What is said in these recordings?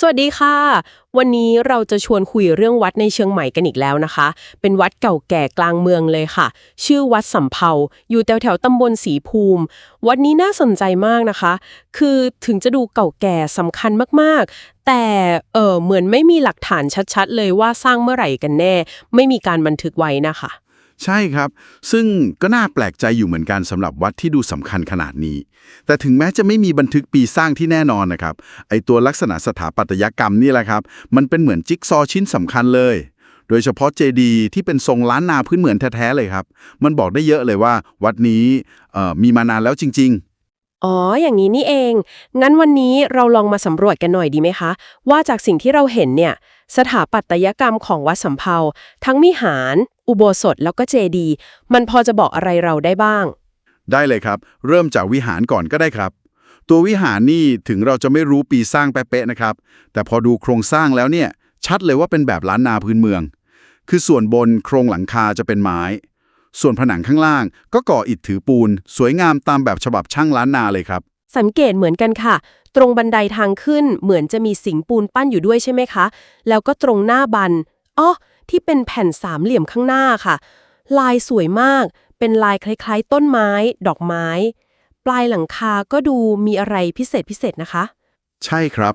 สวัสดีค่ะ วันนี้เราจะชวนคุยเรื่องวัดในเชียงใหม่กันอีกแล้วนะคะ เป็นวัดเก่าแก่กลางเมืองเลยค่ะ ชื่อวัดสำเภาอยู่แถวแถวตำบลสีภูมิ วัดนี้น่าสนใจมากนะคะ คือถึงจะดูเก่าแก่สำคัญมากๆ แต่เออเหมือนไม่มีหลักฐานชัดๆ เลยว่าสร้างเมื่อไหร่กันแน่ ไม่มีการบันทึกไว้นะคะ ใช่ครับ ซึ่งก็น่าแปลกใจอยู่เหมือนกันสำหรับวัดที่ดูสำคัญขนาดนี้ แต่ถึงแม้จะไม่มีบันทึกปีสร้างที่แน่นอนนะครับ ไอตัวลักษณะสถาปัตยกรรมนี่แหละครับ มันเป็นเหมือนจิ๊กซอว์ชิ้นสำคัญเลย โดยเฉพาะเจดีย์ที่เป็นทรงล้านนาพื้นเหมือนแท้ๆเลยครับ มันบอกได้เยอะเลยว่า วัดนี้มีมานานแล้วจริง ๆ อ๋อ อย่างนี้นี่เอง งั้นวันนี้เราลองมาสำรวจกันหน่อยดีไหมคะ ว่าจากสิ่งที่เราเห็นเนี่ย สถาปัตยกรรมของวัดสำเภาทั้งมิหาร อุโบสถแล้วก็เจดีย์มันพอจะบอกอะไรเราได้บ้าง ได้เลยครับ เริ่มจากวิหารก่อนก็ได้ครับ ตัววิหารนี่ถึงเราจะไม่รู้ปีสร้างเป๊ะๆนะครับ แต่พอดูโครงสร้างแล้วเนี่ย ชัดเลยว่าเป็นแบบล้านนาพื้นเมือง คือส่วนบนโครงหลังคาจะเป็นไม้ ส่วนผนังข้างล่างก็ก่ออิฐถือปูน สวยงามตามแบบฉบับช่างล้านนาเลยครับ สังเกตเหมือนกันค่ะ ตรงบันไดทางขึ้นเหมือนจะมีสิงปูนปั้นอยู่ด้วยใช่ไหมคะ แล้วก็ตรงหน้าบันอ้อที่เป็นแผ่นสามเหลี่ยมข้างหน้าค่ะ ลายสวยมาก เป็นลายคล้ายๆ ต้นไม้ ดอกไม้ ปลายหลังคาก็ดูมีอะไรพิเศษพิเศษนะคะ ใช่ครับ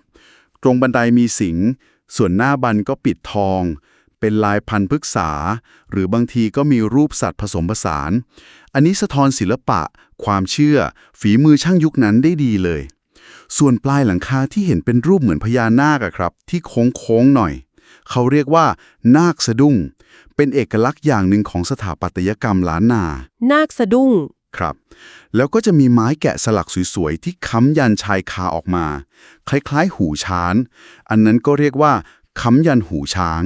ตรงบันไดมีสิงห์ส่วนหน้าบันก็ปิดทอง เป็นลายพันธุ์พฤกษา หรือบางทีก็มีรูปสัตว์ผสมผสาน อันนี้สะท้อนศิลปะ ความเชื่อ ฝีมือช่างยุคนั้นได้ดีเลย ส่วนปลายหลังคาที่เห็นเป็นรูปเหมือนพญานาคอะครับ ที่โค้งโค้งๆหน่อย เขาเรียกว่า นาคสะดุ้ง เป็นเอกลักษณ์อย่างหนึ่งของสถาปัตยกรรมล้านนา นาคสะดุ้งครับ แล้วก็จะมีไม้แกะสลักสวยๆ ที่ค้ำยันชายคาออกมา คล้ายๆ หูช้าง อันนั้นก็เรียกว่าค้ำยันหูช้าง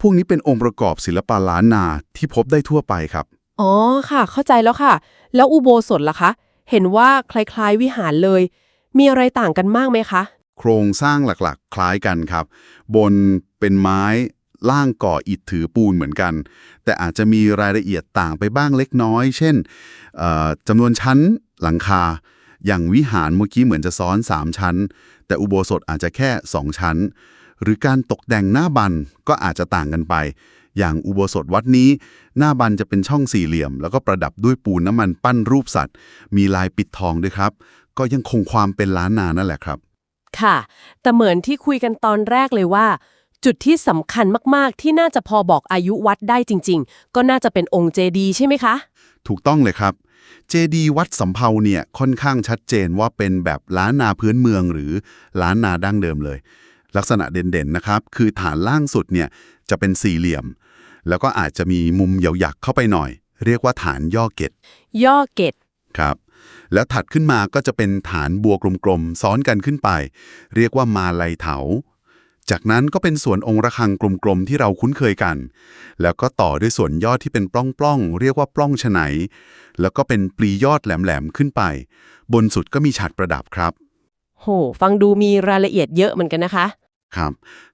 พวกนี้เป็นองค์ประกอบศิลปะล้านนาที่พบได้ทั่วไปครับ อ๋อค่ะ เข้าใจแล้วค่ะ แล้วอุโบสถล่ะคะ เห็นว่าคล้ายๆวิหารเลย มีอะไรต่างกันมากไหมคะ โครงสร้างหลักๆ คล้ายกันครับ บนเป็นไม้ล่างก่ออิฐถือปูนเหมือนกัน แต่อาจจะมีรายละเอียดต่างไปบ้างเล็กน้อย เช่นเอ่อจำนวนชั้นหลังคา อย่างวิหารเมื่อกี้เหมือนจะซ้อน 3 ชั้น แต่อุโบสถอาจจะแค่ 2 ชั้น หรือการตกแต่งหน้าบันก็อาจจะต่างกันไป อย่างอุโบสถวัดนี้ หน้าบันจะเป็นช่องสี่เหลี่ยม แล้วก็ประดับด้วยปูนน้ำมันปั้นรูปสัตว์ มีลายปิดทองด้วยครับ ก็ยังคงความเป็นล้านนานั่นแหละครับ ค่ะ แต่เหมือนที่คุยกันตอนแรกเลยว่า จุดที่สำคัญมากๆ ที่น่าจะพอบอกอายุวัดได้จริง ๆ ก็น่าจะเป็นองค์เจดีย์ใช่ไหมคะ ถูกต้องเลยครับเจดีย์วัดสำเภาเนี่ยค่อนข้างชัดเจนว่าเป็นแบบล้านนาพื้นเมืองหรือล้านนาดั้งเดิมเลย ลักษณะเด่นๆนะครับ คือฐานล่างสุดเนี่ยจะเป็นสี่เหลี่ยม แล้วก็อาจจะมีมุมเหยาหยักเข้าไปหน่อย เรียกว่าฐานย่อเกตย่อเกตครับแล้วถัดขึ้นมาก็จะเป็นฐานบัวกลมๆซ้อนกันขึ้นไป เรียกว่ามาลัยเถา จากนั้นก็เป็นส่วนองค์ระฆังกลมๆที่เราคุ้นเคยกัน แล้วก็ต่อด้วยส่วนยอดที่เป็นปล้องๆเรียกว่าปล้องฉไนแล้วก็เป็นปลียอดแหลมๆขึ้นไป บนสุดก็มีฉัตรประดับครับ โห ฟังดูมีรายละเอียดเยอะเหมือนกันนะคะ ครับ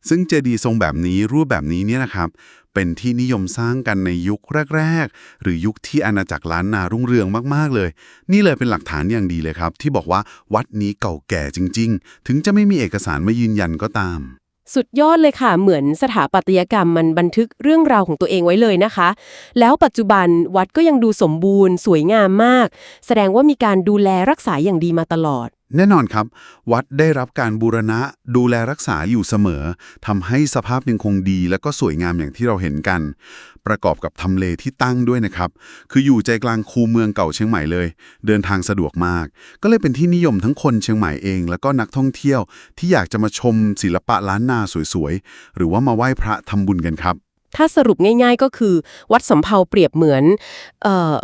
ซึ่งเจดีย์ทรงแบบนี้รูปแบบนี้เนี่ยนะครับ เป็นที่นิยมสร้างกันในยุคแรก ๆ หรือยุคที่อาณาจักรล้านนารุ่งเรืองมากๆเลย นี่เลยเป็นหลักฐานอย่างดีเลยครับ ที่บอกว่าวัดนี้เก่าแก่จริง ๆ ถึงจะไม่มีเอกสารมายืนยันก็ตาม สุดยอดเลยค่ะ เหมือนสถาปัตยกรรมมันบันทึกเรื่องราวของตัวเองไว้เลยนะคะ แล้วปัจจุบันวัดก็ยังดูสมบูรณ์ สวยงามมาก แสดงว่ามีการดูแลรักษาอย่างดีมาตลอด แน่นอนครับ วัดได้รับการบูรณะดูแลรักษาอยู่เสมอทำให้สภาพยังคงดี และก็สวยงามอย่างที่เราเห็นกัน ประกอบกับทำเลที่ตั้งด้วยนะครับ คืออยู่ใจกลางคูเมืองเก่าเชียงใหม่เลย เดินทางสะดวกมาก ก็เลยเป็นที่นิยมทั้งคนเชียงใหม่เอง แล้วก็นักท่องเที่ยวที่อยากจะมาชมศิลปะล้านนาสวยๆหรือว่ามาไหว้พระทำบุญกันครับถ้าสรุปง่ายๆก็คือ วัดสำเภาเปรียบเหมือนเอ่อ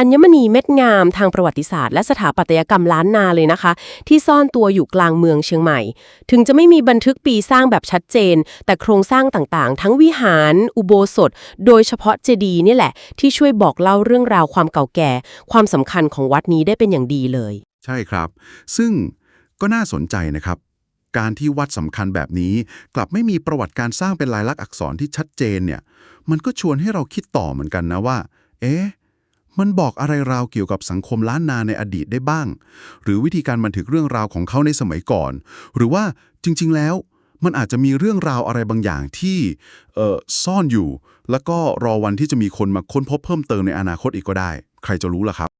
อัญมณีเม็ดงามทางประวัติศาสตร์และสถาปัตยกรรมล้านนาเลยนะคะ ที่ซ่อนตัวอยู่กลางเมืองเชียงใหม่ ถึงจะไม่มีบันทึกปีสร้างแบบชัดเจน แต่โครงสร้างต่างๆ ทั้งวิหาร อุโบสถ โดยเฉพาะเจดีย์นี่แหละ ที่ช่วยบอกเล่าเรื่องราวความเก่าแก่ ความสำคัญของวัดนี้ได้เป็นอย่างดีเลย ใช่ครับ ซึ่งก็น่าสนใจนะครับ การที่วัดสำคัญแบบนี้ กลับไม่มีประวัติการสร้างเป็นลายลักษณ์อักษรที่ชัดเจนเนี่ย มันก็ชวนให้เราคิดต่อเหมือนกันนะว่า เอ๊ะ มันบอกอะไรราวเกี่ยวกับสังคมล้านนาในอดีตได้บ้าง หรือวิธีการบันทึกเรื่องราวของเขาในสมัยก่อน หรือว่าจริง ๆ แล้ว มันอาจจะมีเรื่องราวอะไรบางอย่างที่ซ่อนอยู่ แล้วก็รอวันที่จะมีคนมาค้นพบเพิ่มเติมในอนาคตอีกก็ได้ ใครจะรู้ล่ะครับ